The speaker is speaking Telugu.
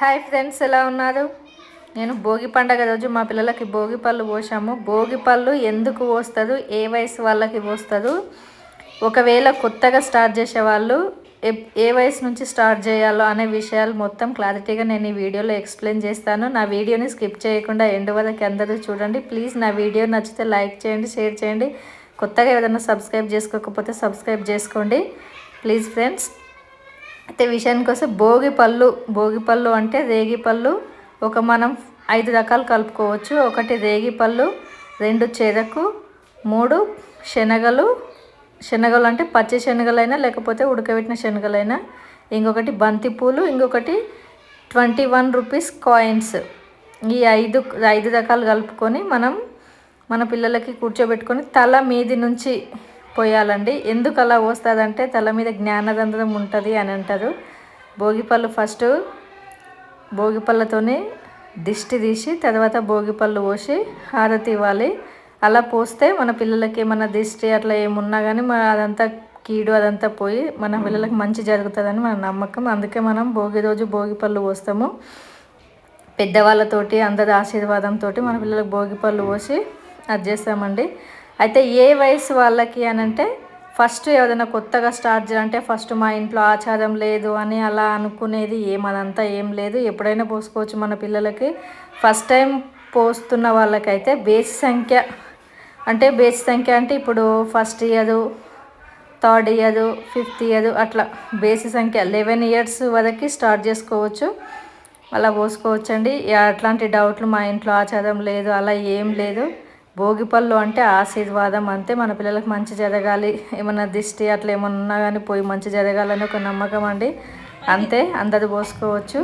హాయ్ ఫ్రెండ్స్ ఎలా ఉన్నారు? నేను భోగి పండగ రోజు మా పిల్లలకి భోగి పళ్ళు పోసాము. భోగి పళ్ళు ఎందుకు పోస్తారు? ఏ వయసు వాళ్ళకి పోస్తారు? ఒకవేళ కొత్తగా స్టార్ట్ చేసే వాళ్ళు ఏ వయసు నుంచి స్టార్ట్ చేయాలో అనే విషయాలు మొత్తం క్లారిటీగా నేను ఈ వీడియోలో ఎక్స్ప్లెయిన్ చేస్తాను. నా వీడియోని స్కిప్ చేయకుండా ఎండ్ వరకు అందరూ చూడండి. ప్లీజ్ నా వీడియో నచ్చితే లైక్ చేయండి షేర్ చేయండి. కొత్తగా ఏదైనా సబ్స్క్రైబ్ చేసుకోకపోతే సబ్స్క్రైబ్ చేసుకోండి. ప్లీజ్ ఫ్రెండ్స్ అయితే విషయానికి వస్తే భోగి పళ్ళు భోగి పళ్ళు అంటే రేగి పళ్ళు ఒక మనం ఐదు రకాలు కలుపుకోవచ్చు. ఒకటి రేగి పళ్ళు రెండు చెరకు మూడు శనగలు. శనగలు అంటే పచ్చి శనగలైనా లేకపోతే ఉడకబెట్టిన శనగలైనా. ఇంకొకటి బంతిపూలు ఇంకొకటి ట్వంటీ వన్ రూపీస్ కాయిన్స్. ఈ ఐదు ఐదు రకాలు కలుపుకొని మనం మన పిల్లలకి కూర్చోబెట్టుకొని తల మీది నుంచి పోయాలండి. ఎందుకు అలా పోస్తుందంటే తల మీద జ్ఞానదంతం ఉంటుంది అని అంటారు. భోగిపళ్ళు ఫస్ట్ భోగిపళ్ళతోనే దిష్టి తీసి తర్వాత భోగిపళ్ళు పోసి హారతి ఇవ్వాలి. అలా పోస్తే మన పిల్లలకి ఏమన్నా దిష్టి అట్లా ఏమున్నా కానీ మన అదంతా కీడు అదంతా పోయి మన పిల్లలకి మంచి జరుగుతుందని మన నమ్మకం. అందుకే మనం భోగి రోజు భోగిపళ్ళు పోస్తాము పెద్దవాళ్ళతోటి అందరి ఆశీర్వాదంతో మన పిల్లలకు భోగి పళ్ళు పోసి అది చేస్తామండి. అయితే ఏ వయసు వాళ్ళకి అని అంటే ఫస్ట్ ఏదైనా కొత్తగా స్టార్ట్ చేయాలంటే ఫస్ట్ మా ఇంట్లో ఆచారం లేదు అని అలా అనుకునేది ఏం అదంతా ఏం లేదు. ఎప్పుడైనా పోసుకోవచ్చు మన పిల్లలకి. ఫస్ట్ టైం పోస్తున్న వాళ్ళకైతే బేసి సంఖ్య. అంటే బేసి సంఖ్య అంటే ఇప్పుడు first year third year fifth year అట్లా బేసి సంఖ్య. లెవెన్ ఇయర్స్ వరకు స్టార్ట్ చేసుకోవచ్చు. అలా పోసుకోవచ్చండి. అట్లాంటి డౌట్లు మా ఇంట్లో ఆచారం లేదు అలా ఏం లేదు. భోగిపళ్ళు అంటే ఆశీర్వాదం అంతే. మన పిల్లలకు మంచి జరగాలి. ఏమన్నా దిష్టి అట్లా ఏమన్నా ఉన్నా కానీ పోయి మంచి జరగాలని ఒక నమ్మకం అండి. అంతే అందరు పోసుకోవచ్చు.